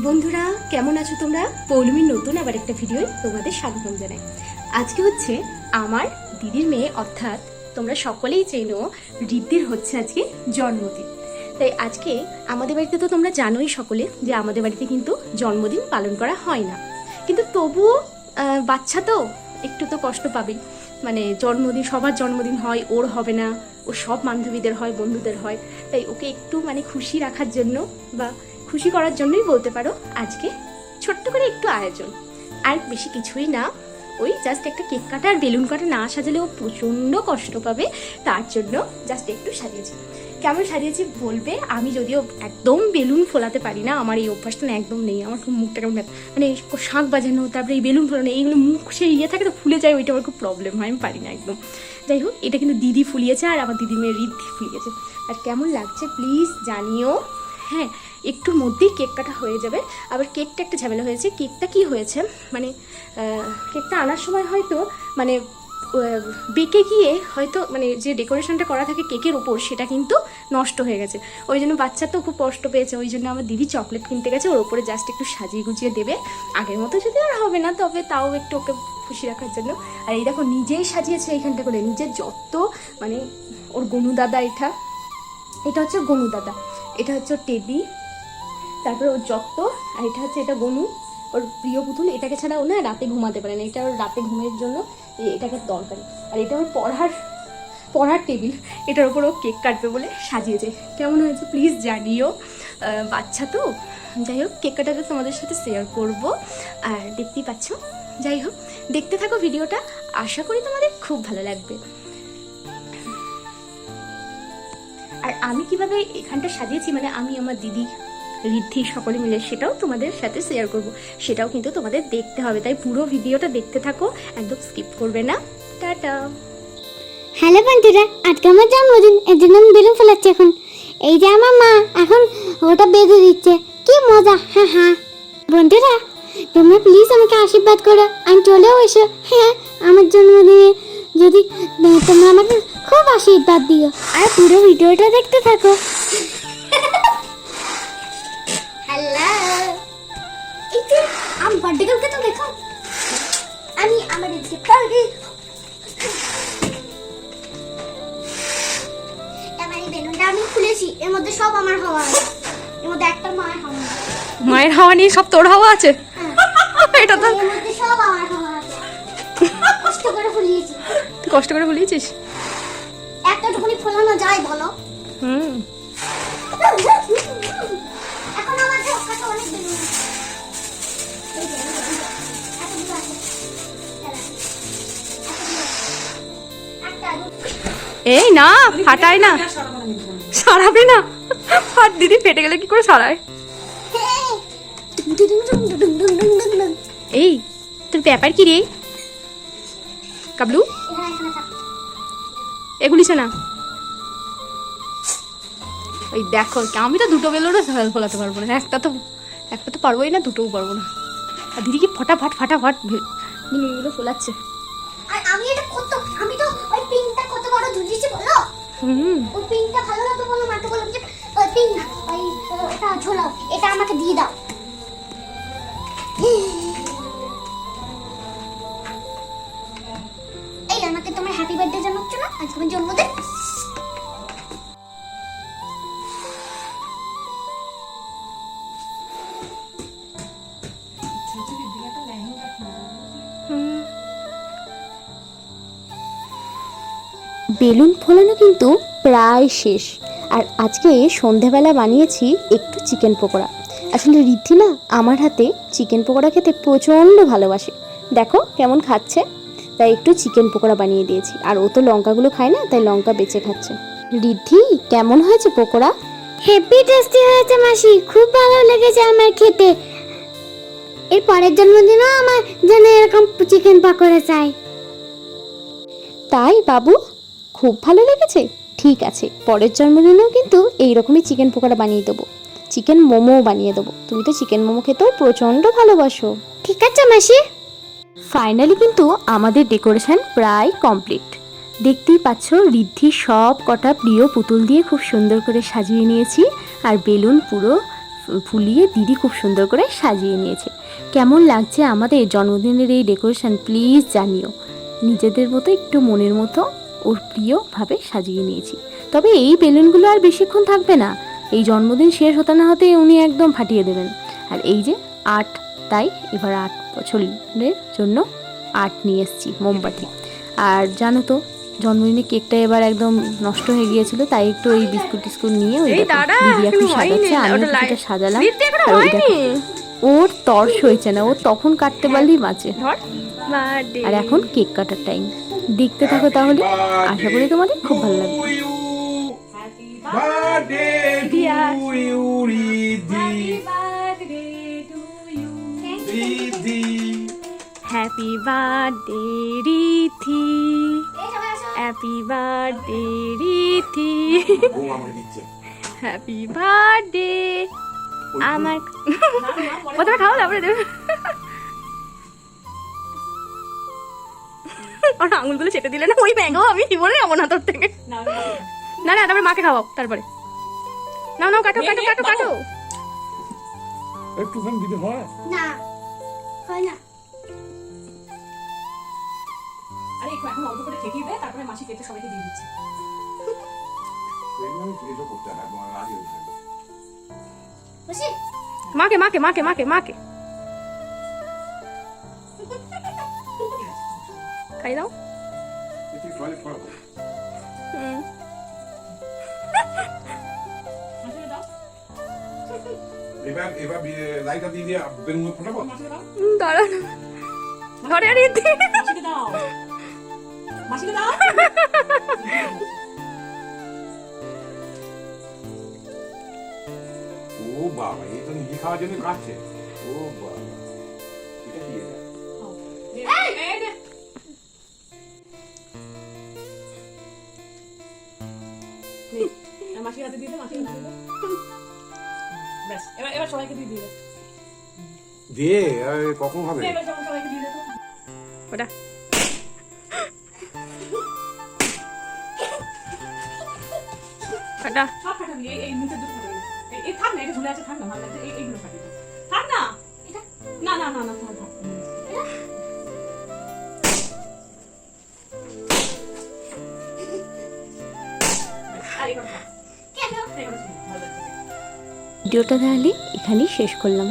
বন্ধুরা, কেমন আছো তোমরা? পৌলমীর নতুন আবার একটা ভিডিওয় তোমাদের স্বাগতম জানাই। আজকে হচ্ছে আমার দিদির মেয়ে, অর্থাৎ তোমরা সকলেই চেনো ঋদ্ধির হচ্ছে আজকে জন্মদিন। তাই আজকে আমাদের বাড়িতে তো তোমরা জানোই সকলে যে আমাদের বাড়িতে কিন্তু জন্মদিন পালন করা হয় না। কিন্তু তবুও বাচ্চা তো একটু তো কষ্ট পাবেই। মানে জন্মদিন, সবার জন্মদিন হয়, ওর হবে না ওর সব বান্ধবীদের হয়, বন্ধুদের হয়। তাই ওকে একটু মানে খুশি রাখার জন্য বা খুশি করার জন্যই বলতে পারো আজকে ছোট্ট করে একটু আয়োজন। আর বেশি কিছুই না, ওই জাস্ট একটা কেক কাটা আর বেলুন কাটা না সাজালে ও প্রচণ্ড কষ্ট পাবে, তার জন্য জাস্ট একটু সাজিয়েছি। কেমন সাজিয়েছি বলবে? আমি যদিও একদম বেলুন ফোলাতে পারি না, আমার এই অভ্যাসটা একদম নেই, আমার খুব মুখটা কেমন মানে শাঁখ বাজানো, তারপরে এই বেলুন ফোলানো, এইগুলো মুখ সে ইয়ে থাকে তো ফুলে যায়, ওইটা আমার খুব প্রবলেম হয়, আমি পারি না একদম। যাই হোক, এটা কিন্তু দিদি ফুলিয়েছে আর আমার দিদি মেয়ে রিদ্ধি ফুলিয়েছে। আর কেমন লাগছে প্লিজ জানিও। হ্যাঁ একটুর মধ্যেই কেক কাটা হয়ে যাবে। আবার কেকটা একটা ঝামেলা হয়েছে। কেকটা কি হয়েছে? মানে কেকটা আনার সময় হয়তো মানে বেঁকে গিয়ে হয়তো মানে যে ডেকোরেশনটা করা থাকে কেকের ওপর সেটা কিন্তু নষ্ট হয়ে গেছে। ওই জন্য বাচ্চা তো খুব কষ্ট পেয়েছে। ওই জন্য আমার দিদি চকলেট কিনতে গেছে। ওর ওপরে জাস্ট একটু সাজিয়ে গুছিয়ে দেবে। আগের মতো যদি আর হবে না, তবে তাও একটু ওকে খুশি রাখার জন্য। আর এই দেখো, নিজেই সাজিয়েছে এইখানটা করে। নিজের যত মানে ওর গনু দাদা এটা। এটা হচ্ছে গনু দাদা। এটা হচ্ছে টেডি। তারপরে ওর যত্ত আর এটা হচ্ছে এটা গনু ওর প্রিয় পুতুল, এটাকে ছাড়া ও না রাতে ঘুমাতে পারে না। এটা ওর রাতে ঘুমের জন্য এটাকে দরকারি। আর এটা ওর পড়ার পড়ার টেবিল। এটার উপর ও কেক কাটবে বলে সাজিয়েছে। কেমন হয়েছে প্লিজ জানিও। বাচ্চা তো। যাই হোক, কেক কাটাটা তোমাদের সাথে শেয়ার করব। আর দেখতেই পাচ্ছ? যাই হোক, দেখতে থাকো ভিডিওটা। আশা করি তোমাদের খুব ভালো লাগবে। আর আমি কীভাবে এখানটা সাজিয়েছি মানে আমি আমার দিদি ঋদ্ধি সকলে মিলে সেটাও তোমাদের সাথে শেয়ার করব। সেটাও কিন্তু তোমাদের দেখতে হবে। তাই পুরো ভিডিওটা দেখতে থাকো, একদম স্কিপ করবে না। টাটা। হ্যালো বন্ধুরা, আজকে আমার জন্মদিন এর জন্য আমি বেলুন ফেলাচ্ছি এখন। এই যে আমার মা, এখন ওটা বেঁধে দিচ্ছে। কি মজা হ্যাঁ হ্যাঁ বন্ধুরা, তোমরা প্লিজ আমাকে আশীর্বাদ করো। আমি চলেও এসো। হ্যাঁ আমার জন্মদিনে যদি তোমরা আমাকে খুব আশীর্বাদ দিও। আর পুরো ভিডিওটা দেখতে থাকো। আমি বার্থডে কালকে তো দেখো। আমি আমার এই পার্টি এবার এই বেলুনটা আমি খুলেছি এর মধ্যে সব আমার হাওয়া আছে। এর মধ্যে একটা মায়ের হাওয়া মায়ের হাওয়া নিয়ে সব তোর হাওয়া আছে? এটা তো এর মধ্যে সব আমার হাওয়া আছে। কষ্ট করে ফুলিয়েছি। তুই কষ্ট করে বলিয়েছিস এতটুকুনি ফোলানো যায় বলো? হুম। এখন আমার ঝক্কাটা অনেক বেলুন আছে। এই না ফাটায় না। সারাবে না। আর দিদি ফেটে গেলে কি করে সারায়। এই, তোর ব্যাপার কি রে? কাবলু? এগুলিস না ওই দেখো, আমি তো দুটো বেলোরও ফোলাতে পারব না। একটা তো একটা তো পারবোই না, দুটোও পারব না। আর দিদি কি ফটাফট ফটাফট বেলুনগুলো ফোলাচ্ছে। আমি এটা কত আমি তো ঝুলিয়েছি বলো ও পিনটা ভালো না তো বলো মাকে বলো যে পিন না ওই ওটা ঝোলাও এটা আমাকে দিয়ে দাও বেলুন ফোলানো কিন্তু প্রায় শেষ। আর আজকে সন্ধেবেলা বানিয়েছি একটু চিকেন পকোড়া। আসলে রিদ্ধি না আমার হাতে চিকেন পকোড়া খেতে প্রচণ্ড ভালোবাসে। দেখো কেমন খাচ্ছে। তাই একটু চিকেন পকোড়া বানিয়ে দিয়েছি। আর ও তো লঙ্কাগুলো খায় না তাই লঙ্কা বেঁচে খাচ্ছে। রিদ্ধি কেমন হয়েছে পকোড়া? হেপি টেস্টি হয়েছে মাসি। খুব ভালো লেগেছে আমার খেতে। এর পরের জন্মদিনও আমার যেন এরকম চিকেন পকোড়া চাই। তাই বাবু? খুব ভালো লেগেছে? ঠিক আছে পরের জন্মদিনেও কিন্তু এই রকমই চিকেন পকোড়া বানিয়ে দেবো। চিকেন মোমোও বানিয়ে দেবো। তুমি তো চিকেন মোমো খেতেও প্রচণ্ড ভালোবাসো। ঠিক আছে মাসি। ফাইনালি কিন্তু আমাদের ডেকোরেশন প্রায় কমপ্লিট। দেখতেই পাচ্ছ ঋদ্ধি সব কটা প্রিয় পুতুল দিয়ে খুব সুন্দর করে সাজিয়ে নিয়েছি। আর বেলুন পুরো ফুলিয়ে দিদি খুব সুন্দর করে সাজিয়ে নিয়েছে। কেমন লাগছে আমাদের জন্মদিনের এই ডেকোরেশন প্লিজ জানিও। নিজেদের মতো একটু মনের মতো ওর প্রিয়ভাবে সাজিয়ে নিয়েছি। তবে এই বেলুনগুলো আর বেশিক্ষণ থাকবে না। এই জন্মদিন শেষ হতে না হতে উনি একদম ফাটিয়ে দেবেন। আর এই যে আট তাই এবার আট বছরের জন্য আট নিয়ে এসেছি মোমবাতি। আর জানো তো জন্মদিনে কেকটা এবার একদম নষ্ট হয়ে গিয়েছিল তাই একটু ওই বিস্কুট টিস্কুট নিয়ে ওই দিদি এখন সাজাচ্ছে আমি ওটা কিছুটা সাজালাম। আর ওই ওর তর্স হয়েছে না ও তখন কাটতে পারলেই বাঁচে। আর এখন কেক কাটার টাইম দেখতে থাকো তাহলে। আশা করি তোমাদের খুব ভালো লাগবে। Birthday to you, Riddhi. Riddhi. Happy birthday Riddhi happy birthday Riddhi happy birthday আমার প্রথমে খাও তারপরে দেবে। আমার আঙুলগুলো চেটে দিলে না ওই ব্যাঙাও আমি কি বলে যাব না তোর থেকে। না না। তারপরে মাকে খাওয়াও তারপরে। নাও নাও কাটো কাটো কাটো কাটো। একটুখানি দিতে হয়? না হয় না। আরে একটু এখন অল্প করে ঠেকিয়ে দে তারপরে মাসি কেটে সবাইকে দিয়ে দিচ্ছে। এইভাবে এসব করতে তোমার রাজি হতে হবে। খুশি মাকে মাকে মাকে মাকে মাকে। খাই দাও। এবার এবার বি- দিয়ে দিয়ে বেলুন ফোটাবো? হুম, দাঁড়া না। ঘরে আর ইতি ও বাবা এই তো নিজে খাওয়ার জন্য কাটছে। ও বাবা। এটা কি এটা? মাসির হাতে দিয়ে দে মাসির হাতে দিয়ে ব্যাস এবার এবার সবাইকে দিয়ে দিয়ে? দে দে কখন হবে? এবার সবাই- সবাইকে দিয়ে দে ওটা। ওটা। সব ফাটাবি এই এই নিচের দুটো ফাটাবি এই- থাক না এটা ঝুলে আছে থাক না ভালো লাগছে এই এইগুলো ফাটিয়ে থাক না এটা না না না না ভিডিওটা তাহলে এখানেই শেষ করলাম।